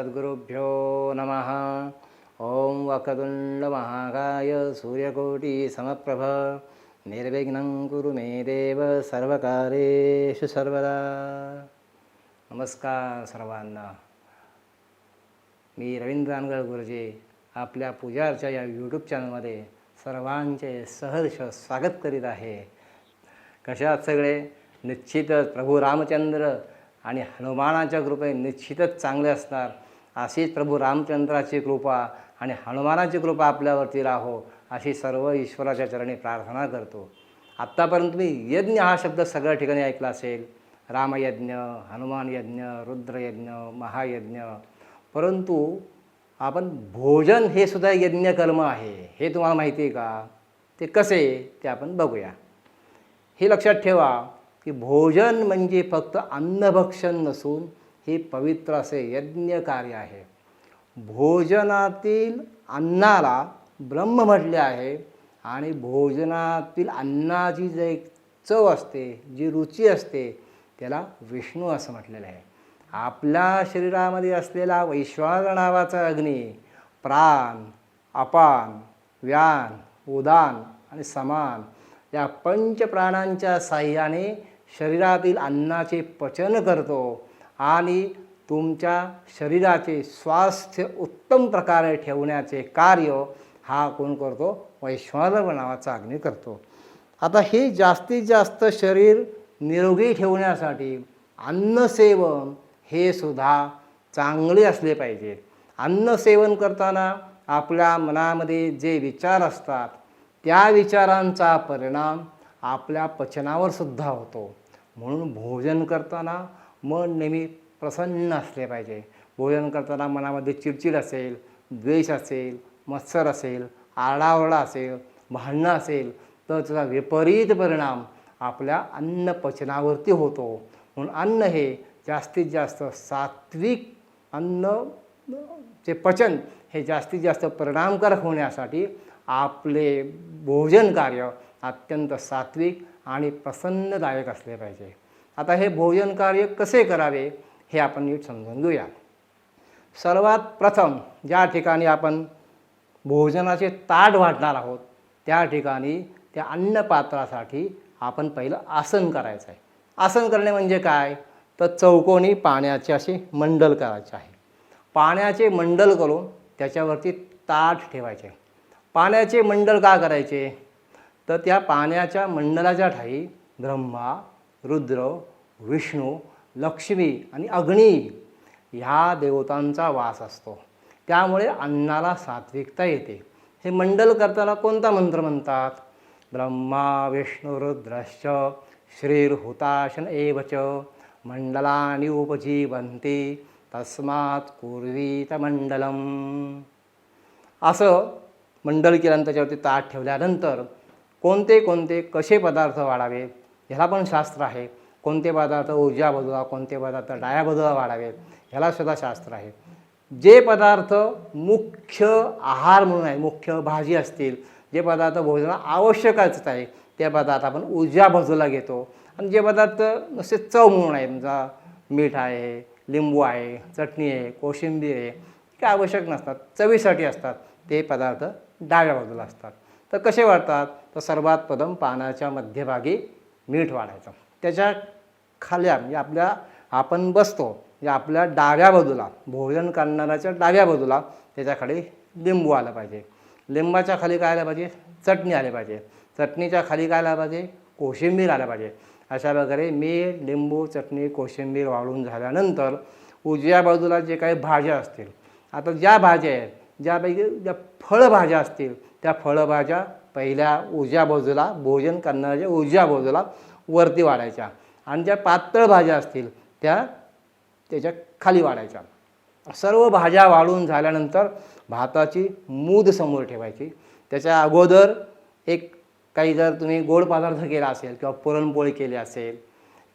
श्री गुरुभ्यो नमः श्री सद्गुरुभ्यो नमः। ओम सूर्यकोटी समप्रभ निर्विघ्नं कुरु मे देव सर्वकारेषु सर्वदा। नमस्कार सर्वांना। मी रवींद्र अनगळ गुरुजी आपल्या पूजारच्या या यूट्यूब चॅनलमध्ये सर्वांचे सहर्ष स्वागत करीत आहे. कशात सगळे? निश्चितच प्रभू रामचंद्र आणि हनुमानाच्या कृपे निश्चितच चांगले असणार. अशीच प्रभू रामचंद्राची कृपा आणि हनुमानाची कृपा आपल्यावरती राहो अशी सर्व ईश्वराच्या चरणी प्रार्थना करतो. आत्तापर्यंत तुम्ही यज्ञ हा शब्द सगळ्या ठिकाणी ऐकला असेल. रामयज्ञ हनुमान यज्ञ रुद्रयज्ञ महायज्ञ. परंतु आपण भोजन हे सुद्धा यज्ञकर्म आहे. हे तुम्हाला माहिती आहे का? ते कसे ते आपण बघूया. हे लक्षात ठेवा की भोजन म्हणजे फक्त अन्नभक्षण नसून हे पवित्र असे यज्ञ कार्य आहे. भोजनातील अन्नाला ब्रह्म म्हटले आहे आणि भोजनातील अन्नाची जे एक चव असते जी रुची असते त्याला विष्णू असं म्हटलेलं आहे. आपल्या शरीरामध्ये असलेला वैश्वान नावाचा अग्नी प्राण अपान व्यान उदान आणि समान या पंचप्राणांच्या साह्याने शरीरातील अन्नाचे पचन करतो. आणि तुमच्या शरीराचे स्वास्थ्य उत्तम प्रकारे ठेवण्याचे कार्य हा कोण करतो? वैश्वानर नावाचा अग्नी करतो. आता हे जास्तीत जास्त शरीर निरोगी ठेवण्यासाठी अन्नसेवन हे सुद्धा चांगले असले पाहिजे. अन्नसेवन करताना आपल्या मनामध्ये जे विचार असतात त्या विचारांचा परिणाम आपल्या पचनावर सुद्धा होतो. म्हणून भोजन करताना मन नेहमी प्रसन्न असले पाहिजे. भोजन करताना मनामध्ये चिडचिड असेल द्वेष असेल मत्सर असेल आरडाओरडा असेल भांडणं असेल तर त्याचा विपरीत परिणाम आपल्या अन्न पचनावरती होतो. म्हणून अन्न हे जास्तीत जास्त सात्विक अन्न चे पचन हे जास्तीत जास्त परिणामकारक होण्यासाठी आपले भोजन कार्य अत्यंत सात्विक आणि प्रसन्नदायक असले पाहिजे. आता हे भोजन कार्य कसे करावे हे आपण नीट समजून घेऊया. सर्वात प्रथम ज्या ठिकाणी आपण भोजनाचे ताट वाटणार आहोत त्या ठिकाणी त्या अन्नपात्रासाठी आपण पहिलं आसन करायचं आहे. आसन करणे म्हणजे काय? तर चौकोनी पाण्याचे असे मंडल करायचे आहे. पाण्याचे मंडल करून त्याच्यावरती ताट ठेवायचे. पाण्याचे मंडल का करायचे? तर त्या पाण्याच्या मंडलाच्या ठाई ब्रह्मा रुद्र विष्णू लक्ष्मी आणि अग्नी ह्या देवतांचा वास असतो. त्यामुळे अन्नाला सात्विकता येते. हे मंडल करताना कोणता मंत्र म्हणतात? ब्रह्मा विष्णू रुद्रश्च श्रीर्हुताशन एव च मंडलानि उपजीवन्ति तस्मात् कुर्वीत मंडलम. असं मंडल केल्यानंतर त्याच्यावरती ताट ठेवल्यानंतर कोणते कोणते कसे पदार्थ वाढावे? ह्याला पण शास्त्र आहे. कोणते पदार्थ ऊर्जा बाजूला कोणते पदार्थ डाया बाजूला वाढावेत ह्याला सुद्धा शास्त्र आहे. जे पदार्थ मुख्य आहार म्हणून आहे मुख्य भाजी असतील जे पदार्थ भोजना आवश्यकच आहे ते पदार्थ आपण ऊर्जा बाजूला घेतो. आणि जे पदार्थ नुसते चव म्हणून आहे समजा मीठ आहे लिंबू आहे चटणी आहे कोशिंबीर आहे काय आवश्यक नसतात चवीसाठी असतात ते पदार्थ डाव्या बाजूला असतात. तर कसे वाढतात? तर सर्वात प्रथम पानाच्या मध्यभागी मीठ वाढायचं. त्याच्या खाल्या म्हणजे आपल्या आपण बसतो म्हणजे आपल्या डाव्या बाजूला भोजन करणाऱ्याच्या डाव्या बाजूला त्याच्याखाली लिंबू आलं पाहिजे. लिंबाच्या खाली काय आलं पाहिजे? चटणी आली पाहिजे. चटणीच्या खाली काय आलं पाहिजे? कोशिंबीर आलं पाहिजे. अशा प्रकारे मीठ लिंबू चटणी कोशिंबीर वाळून झाल्यानंतर उजव्या बाजूला जे काही भाज्या असतील आता ज्या भाज्या आहेत ज्यापैकी ज्या फळभाज्या असतील त्या फळभाज्या पहिल्या उजव्या बाजूला भोजन करणाऱ्याच्या उजव्या बाजूला वरती वाढायच्या. आणि ज्या पातळ भाज्या असतील त्या त्याच्याखाली वाढायच्या. सर्व भाज्या वाढून झाल्यानंतर भाताची मूद समोर ठेवायची. त्याच्या अगोदर एक काही जर तुम्ही गोड पदार्थ केला असेल किंवा पुरणपोळी केली असेल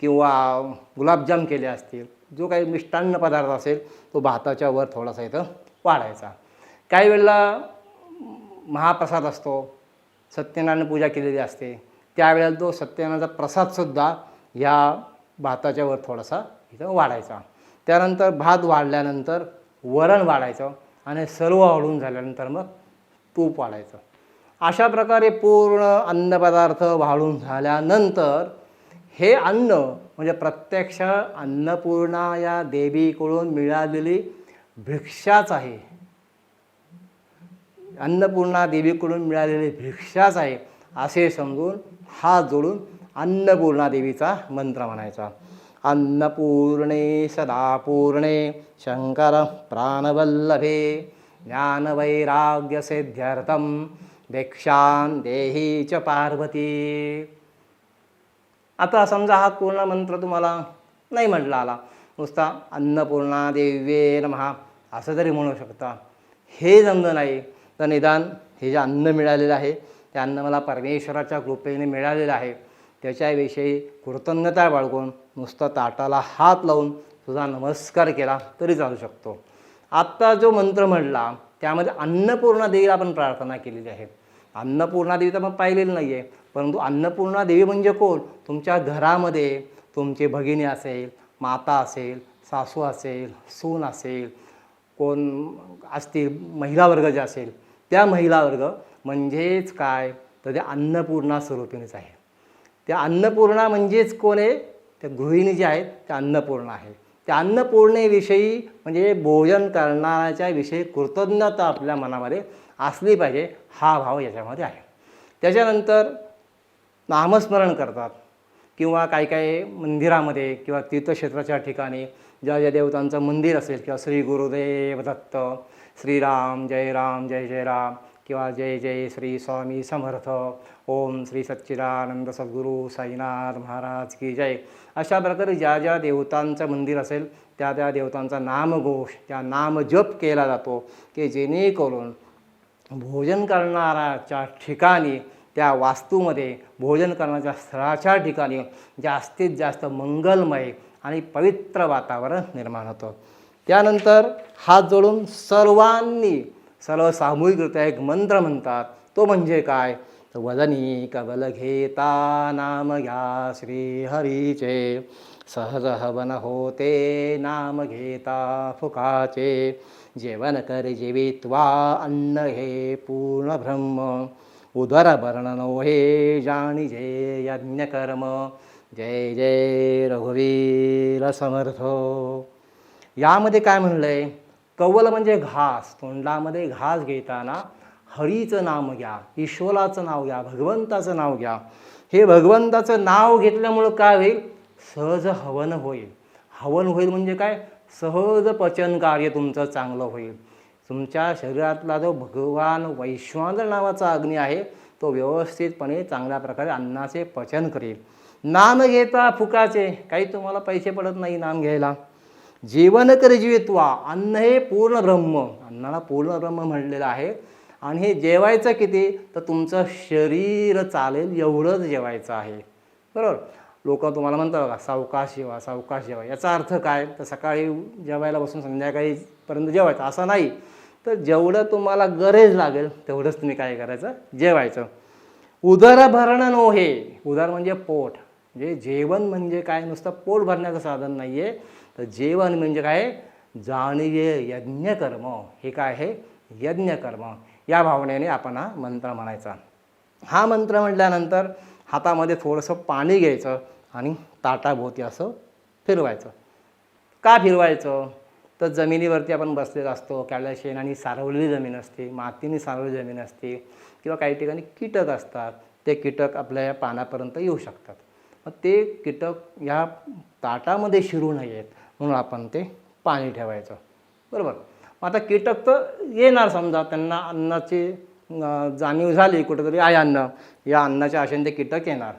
किंवा गुलाबजाम केले असतील जो काही मिष्टान्न पदार्थ असेल तो भाताच्या वर थोडासा इथं वाढायचा. काही वेळेला महाप्रसाद असतो सत्यनारायण पूजा केलेली असते त्यावेळेला तो सत्यनारायणाचा प्रसादसुद्धा ह्या भाताच्या वर थोडासा इथं वाढायचा. त्यानंतर भात वाढल्यानंतर वरण वाढायचं आणि सर्व वाढून झाल्यानंतर मग तूप वाढायचं. अशा प्रकारे पूर्ण अन्नपदार्थ वाढून झाल्यानंतर हे अन्न म्हणजे प्रत्यक्ष अन्नपूर्णा या देवीकडून मिळालेली भिक्षाच आहे. अन्नपूर्णा देवीकडून मिळालेली भिक्षाच आहे असे समजून हात जोडून अन्नपूर्णा देवीचा मंत्र म्हणायचा. अन्नपूर्णे सदापूर्णे शंकर प्राणवल्लभे ज्ञानवैराग्यसिद्ध्यर्थं भिक्षां देही च पार्वती. आता समजा हा पूर्ण मंत्र तुम्हाला नाही म्हटला आला. नुसता अन्नपूर्णा देव्ये नमहा असं तरी म्हणू शकता. हे जमलं नाही. तर निदान हे जे अन्न मिळालेलं आहे ते अन्न मला परमेश्वराच्या कृपेने मिळालेलं आहे. त्याच्याविषयी कृतज्ञता बाळगून नुसतं ताटाला हात लावून तुझा नमस्कार केला तरी चालू शकतो. आत्ता जो मंत्र म्हणला त्यामध्ये अन्नपूर्णा देवीला आपण प्रार्थना केलेली आहे. अन्नपूर्णा देवी तर मग पाहिलेली नाही आहे परंतु अन्नपूर्णा देवी म्हणजे कोण? तुमच्या घरामध्ये तुमची भगिनी असेल माता असेल सासू असेल सून असेल कोण असतील महिला वर्ग जे असेल त्या महिला वर्ग म्हणजेच काय? तर ते अन्नपूर्णा स्वरूपिणीच आहे. त्या अन्नपूर्णा म्हणजेच कोण आहे? त्या गृहिणी ज्या आहेत त्या अन्नपूर्णा आहे. त्या अन्नपूर्णेविषयी म्हणजे भोजन करणाऱ्याच्या विषयी कृतज्ञता आपल्या मनामध्ये असली पाहिजे हा भाव याच्यामध्ये आहे. त्याच्यानंतर नामस्मरण करतात किंवा काही काही मंदिरामध्ये किंवा तीर्थक्षेत्राच्या ठिकाणी ज्या ज्या देवतांचं मंदिर असेल किंवा श्री गुरुदेव दत्त श्रीराम जय राम जय जय राम किंवा जय जय श्री स्वामी समर्थ. ओम श्री सच्चिदानंद सद्गुरू साईनाथ महाराज की जय. अशा प्रकारे ज्या ज्या देवतांचं मंदिर असेल त्या त्या देवतांचा नामघोष त्या नामजप केला जातो की जेणेकरून भोजन करणाऱ्याच्या ठिकाणी त्या वास्तूमध्ये भोजन करण्याच्या स्थळाच्या ठिकाणी जास्तीत जास्त मंगलमय आणि पवित्र वातावरण निर्माण होतं. त्यानंतर हात जोडून सर्वांनी सर्व सामूहिकरित्या एक मंत्र म्हणतात. तो म्हणजे काय? तर वदनी कबल घेता नाम घ्या श्रीहरीचे सहज हवन होते नाम घेता फुकाचे. जेवण कर जीवित्वा अन्न हे पूर्ण ब्रह्म. उदर वर्णनो हे जाणी जे यज्ञकर्म जय जय रघुवीर समर्थ. यामध्ये काय म्हणलं आहे कवल म्हणजे घास तोंडामध्ये घास घेताना हरीचं नाम घ्या ईश्वराचं नाव घ्या भगवंताचं नाव घ्या. हे भगवंताचं नाव घेतल्यामुळं काय होईल? सहज हवन होईल. हवन होईल म्हणजे काय? सहज पचन कार्य तुमचं चांगलं होईल. तुमच्या शरीरातला जो भगवान वैश्वानर नावाचा अग्नी आहे तो व्यवस्थितपणे चांगल्या प्रकारे अन्नाचे पचन करेल. नाम घेता फुकाचे. काही तुम्हाला पैसे पडत नाही नाम घ्यायला. जीवन कर जीवित्वा अन्न हे पूर्ण ब्रह्म. अन्नाला पूर्ण ब्रह्म म्हणलेलं आहे. आणि हे जेवायचं किती? तर तुमचं शरीर चालेल एवढंच जेवायचं आहे. बरोबर? लोक तुम्हाला म्हणतात बघा सावकाश जेवा सावकाश जेवा. याचा अर्थ काय? तर सकाळी जेवायला बसून संध्याकाळीपर्यंत जेवायचं. असं नाही. तर जेवढं तुम्हाला गरज लागेल तेवढंच तुम्ही काय करायचं? जेवायचं. उदरभरण नो हे उदर म्हणजे पोट. म्हणजे जेवण म्हणजे काय? नुसतं पोट भरण्याचं साधन नाही आहे तर जेवण म्हणजे काय? जाणीवे यज्ञकर्म. हे काय आहे? यज्ञकर्म. या भावनेने आपण हा मंत्र म्हणायचा. हा मंत्र म्हटल्यानंतर हातामध्ये थोडंसं पाणी घ्यायचं आणि ताटाभोवती असं फिरवायचं. का फिरवायचं? तर जमिनीवरती आपण बसलेलो असतो. त्याला शेणाने सारवलेली जमीन असते मातीने सारवलेली जमीन असते किंवा काही ठिकाणी कीटक असतात. ते कीटक आपल्या या पानापर्यंत येऊ शकतात. मग ते कीटक या ताटामध्ये शिरू नयेत म्हणून आपण ते पाणी ठेवायचं. बरोबर? मग आता कीटक तर येणार समजा त्यांना अन्नाची जाणीव झाली कुठेतरी आहे अन्न या अन्नाच्या आशेने ते कीटक येणार.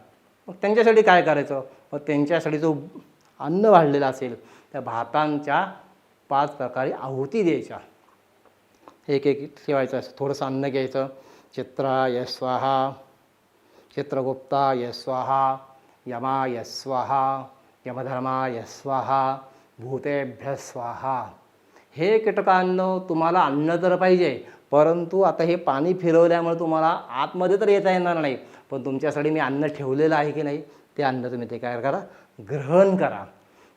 मग त्यांच्यासाठी काय करायचं? मग त्यांच्यासाठी जो अन्न वाढलेला असेल त्या भातांच्या पाच प्रकारे आहुती द्यायच्या. एक एक ठेवायचं असं थोडंसं अन्न घ्यायचं. चित्रा यस्वाहा चित्रगुप्ता यस्वाहा यमा स्वाहा यमधर्मा स्वाहा भूतेभ्य स्वाहा. हे कीटकांनो तुम्हाला अन्न तर पाहिजे परंतु आता हे पाणी फिरवल्यामुळे तुम्हाला आतमध्ये तर येता येणार नाही. पण तुमच्यासाठी मी अन्न ठेवलेलं आहे की नाही ते अन्न तुम्ही ते काय करा ग्रहण करा.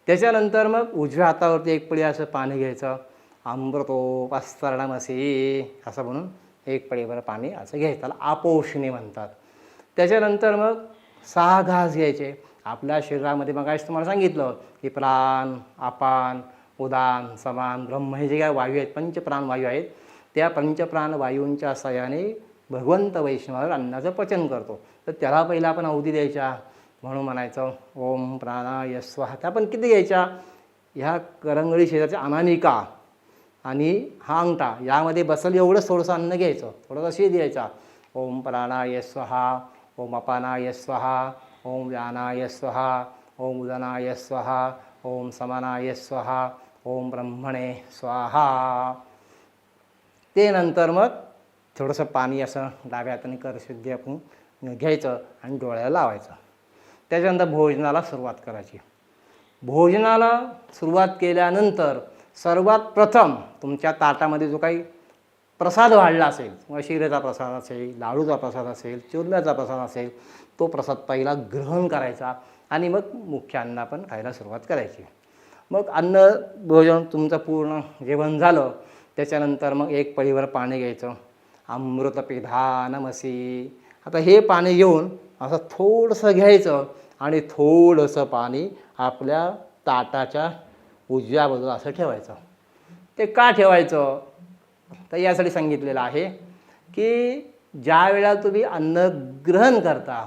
त्याच्यानंतर मग उजव्या हातावरती एक पळी असं पाणी घ्यायचं. अमृतो पस्तरणमसी असं म्हणून एक पळीभर पाणी असं घ्यायचं. त्याला आपोषणी म्हणतात. त्याच्यानंतर मग सहा घास घ्यायचे. आपल्या शरीरामध्ये मग तुम्हाला सांगितलं की प्राण अपान उदान समान ब्रह्म हे जे काय वायू आहेत पंचप्राण वायू आहेत त्या पंचप्राण वायूंच्या सहाय्याने भगवंत वैष्णवावर अन्नाचं पचन करतो. तर त्याला पहिला आपण अवधी द्यायच्या. म्हणून म्हणायचं ओम प्राणाय स्वाहा. त्या पण किती घ्यायच्या? ह्या करंगळी शेजारच्या अनामिका आणि हा अंगठा यामध्ये बसल एवढं थोडंसं अन्न घ्यायचं थोडंसं शी द्यायचा. ओम प्राणाय स्वाहा. ओम अपानाय स्वाहा ओम व्यानाय स्वाहा ओम उदनाय स्वाहा ओम समानाय स्वाहा ओम ब्रह्मणे स्वाहा. ते नंतर मग थोडंसं पाणी असं डाव्या हाताने करशुद्धी आपण घ्यायचं आणि डोळ्याला लावायचं. त्याच्यानंतर भोजनाला सुरुवात करायची. भोजनाला सुरुवात केल्यानंतर सर्वात प्रथम तुमच्या ताटामध्ये जो काही प्रसाद वाढला असेल किंवा शिरेचा प्रसाद असेल लाडूचा प्रसाद असेल चुरल्याचा प्रसाद असेल तो प्रसाद पहिला ग्रहण करायचा आणि मग मुख्य अन्न आपण खायला सुरुवात करायची. मग अन्न भोजन तुमचं पूर्ण जेवण झालं त्याच्यानंतर मग एक पळीवर पाणी घ्यायचं. अमृत पिधानमसी आता हे पाणी घेऊन असं थोडंसं घ्यायचं आणि थोडंसं पाणी आपल्या ताटाच्या उजव्या बाजूला असं ठेवायचं. ते का ठेवायचं? तर यासाठी सांगितलेलं आहे की ज्या वेळेला तुम्ही अन्न ग्रहण करता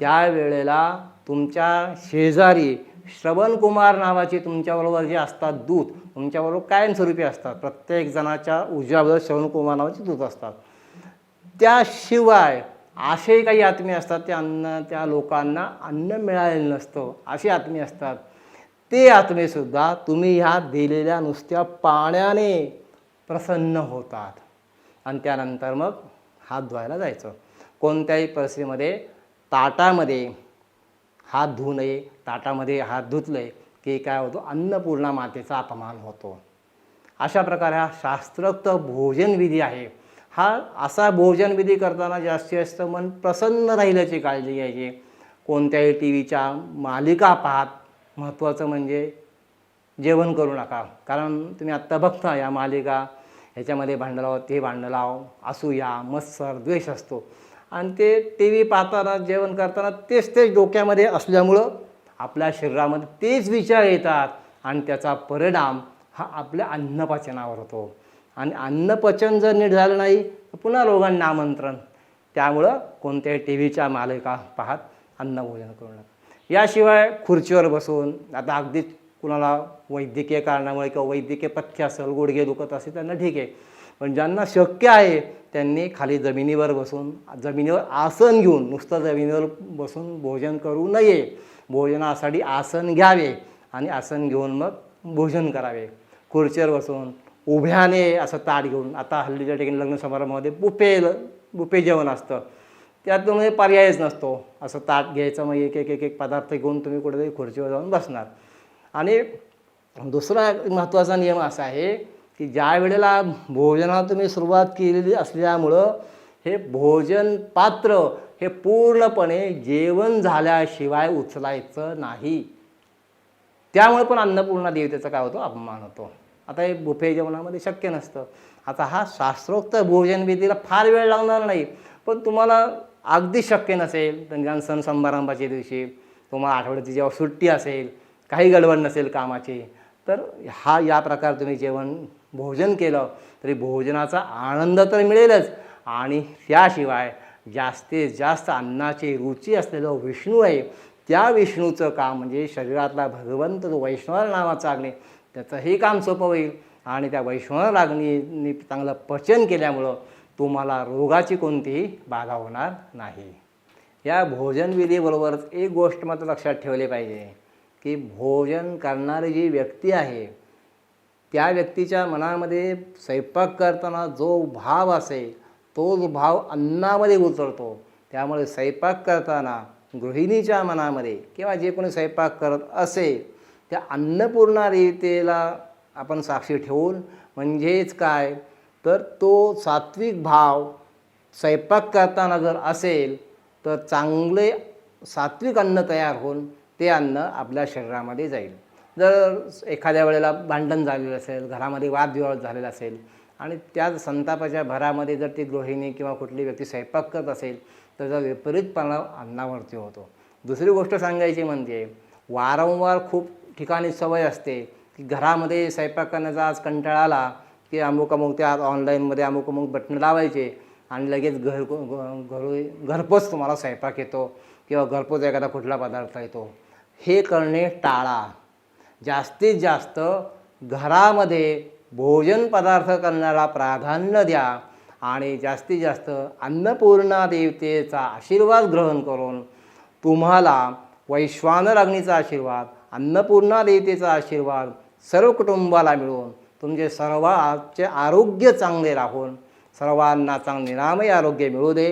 त्यावेळेला तुमच्या शेजारी श्रवणकुमार नावाचे तुमच्याबरोबर जे असतात दूत तुमच्याबरोबर कायमस्वरूपी असतात. प्रत्येक जणाच्या उजव्या श्रवणकुमार नावाचे दूत असतात. त्याशिवाय असे काही आत्मे असतात ते अन्न त्या लोकांना अन्न मिळालेलं नसतं. असे आत्मे असतात. ते आत्मेसुद्धा तुम्ही ह्या दिलेल्या नुसत्या पाण्याने प्रसन्न होतात. आणि त्यानंतर मग हात धुवायला जायचं. कोणत्याही परिस्थितीमध्ये ताटामध्ये हात धुऊ नये. ताटामध्ये हात धुतले की काय होतो? अन्नपूर्णा मातेचा अपमान होतो. अशा प्रकारे हा शास्त्रोक्त भोजनविधी आहे. हा असा भोजनविधी करताना जास्तीत जास्त मन प्रसन्न राहिल्याची काळजी घ्यायची. कोणत्याही टी व्हीच्या मालिका पाहत महत्त्वाचं म्हणजे जेवण करू नका. कारण तुम्ही आत्ता बघता या मालिका ह्याच्यामध्ये भांडं लाव ते भांडं लाव असूया मत्सर द्वेष असतो. आणि ते टी व्ही पाहताना जेवण करताना तेच तेच डोक्यामध्ये असल्यामुळं आपल्या शरीरामध्ये तेच विचार येतात आणि त्याचा परिणाम हा आपल्या अन्नपचनावर होतो. आणि अन्नपचन जर नीट झालं नाही तर पुन्हा रोगांना आमंत्रण. त्यामुळं कोणत्याही टी व्हीच्या मालिका पाहत अन्नभोजन करू नका. याशिवाय खुर्चीवर बसून आता अगदीच कुणाला वैद्यकीय कारणामुळे किंवा वैद्यकीय पथ्य असेल गुडघे दुखत असेल त्यांना ठीक आहे. पण ज्यांना शक्य आहे त्यांनी खाली जमिनीवर बसून जमिनीवर आसन घेऊन नुसतं जमिनीवर बसून भोजन करू नये. भोजनासाठी आसन घ्यावे आणि आसन घेऊन मग भोजन करावे. खुर्चीवर बसून उभ्याने असं ताट घेऊन आता हल्लीच्या ठिकाणी लग्न समारंभामध्ये बुफे बुफे जेवण असतं. त्यात पर्यायच नसतो. असं ताट घ्यायचं मग एक एक एक एक पदार्थ घेऊन तुम्ही कुठेतरी खुर्चीवर जाऊन बसणार. आणि दुसरा महत्त्वाचा नियम असा आहे की ज्या वेळेला भोजनाला तुम्ही सुरुवात केलेली असल्यामुळं हे भोजन पात्र हे पूर्णपणे जेवण झाल्याशिवाय उचलायचं नाही. त्यामुळे पण अन्नपूर्णा देवतेचा काय होतो? अपमान होतो. आता हे बुफे जेवणामध्ये शक्य नसतं. आता हा शास्त्रोक्त भोजन विधीला फार वेळ लागणार नाही. पण तुम्हाला अगदी शक्य नसेल. सण समारंभाच्या दिवशी तुम्हाला आठवड्याची जेव्हा सुट्टी असेल काही गडबड नसेल कामाची तर हा या प्रकार तुम्ही जेवण भोजन केलं तरी भोजनाचा आनंद तर मिळेलच. आणि त्याशिवाय जास्तीत जास्त अन्नाची रुची असलेलं विष्णू आहे त्या विष्णूचं काम म्हणजे शरीरातला भगवंत जो वैष्णव नावाचा अग्नी त्याचंही काम सोपं होईल. आणि त्या वैष्णव लागणीने चांगलं पचन केल्यामुळं तुम्हाला रोगाची कोणतीही बाधा होणार नाही. या भोजनविधीबरोबरच एक गोष्ट मात्र लक्षात ठेवली पाहिजे. की भोजन करणारी जी व्यक्ती आहे त्या व्यक्तीच्या मनामध्ये स्वयंपाक करताना जो भाव असेल तोच भाव अन्नामध्ये उतरतो. त्यामुळे स्वयंपाक करताना गृहिणीच्या मनामध्ये किंवा जे कोणी स्वयंपाक करत असेल त्या अन्नपूर्णारितेला आपण साक्षी ठेवून म्हणजेच काय? तर तो सात्विक भाव स्वयंपाक करताना जर असेल तर चांगले सात्विक अन्न तयार होऊन ते अन्न आपल्या शरीरामध्ये जाईल. जर एखाद्या वेळेला भांडण झालेलं असेल घरामध्ये वादविवाद झालेला असेल आणि त्याच संतापाच्या भरामध्ये जर ती गृहिणी किंवा कुठली व्यक्ती स्वयंपाक करत असेल तर त्याचा विपरीत परिणाम अन्नावरती होतो. दुसरी गोष्ट सांगायची म्हणजे वारंवार खूप ठिकाणी सवय असते की घरामध्ये स्वयंपाक करण्याचा आज कंटाळा आला की अमुक अमुक त्या ऑनलाईनमध्ये अमुक अमुक बटणं लावायचे आणि लगेच घर घरो घरपोच तुम्हाला स्वयंपाक येतो किंवा घरपोच एखादा कुठला पदार्थ येतो. हे करणे टाळा. जास्तीत जास्त घरामध्ये भोजन पदार्थ करण्याला प्राधान्य द्या आणि जास्तीत जास्त अन्नपूर्णा देवतेचा आशीर्वाद ग्रहण करून तुम्हाला वैश्वानर अग्नीचा आशीर्वाद अन्नपूर्णा देवतेचा आशीर्वाद सर्व कुटुंबाला मिळून तुमचे सर्वांचे आरोग्य चांगले राहून सर्वांना चांगले निरामय आरोग्य मिळू दे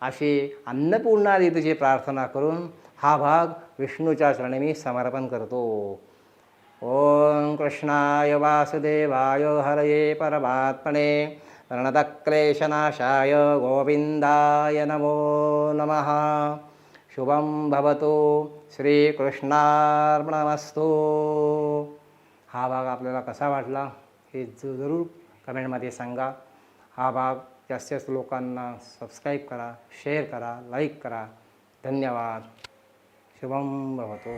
अशी अन्नपूर्णा देवतेची प्रार्थना करून हा भाग विष्णूच्या चरणी मी समर्पण करतो. ओम कृष्णाय वासुदेवाय हरये परमात्मने प्रणतक्लेशनाशाय गोविन्दाय नमो नमः. शुभं भवतो श्रीकृष्णार्पणमस्तु. हा भाग आपल्याला कसा वाटला हे जरूर कमेंटमध्ये सांगा. हा भाग जास्त जास्त लोकांना सबस्क्राईब करा शेअर करा लाईक करा. धन्यवाद. शुभम भवतो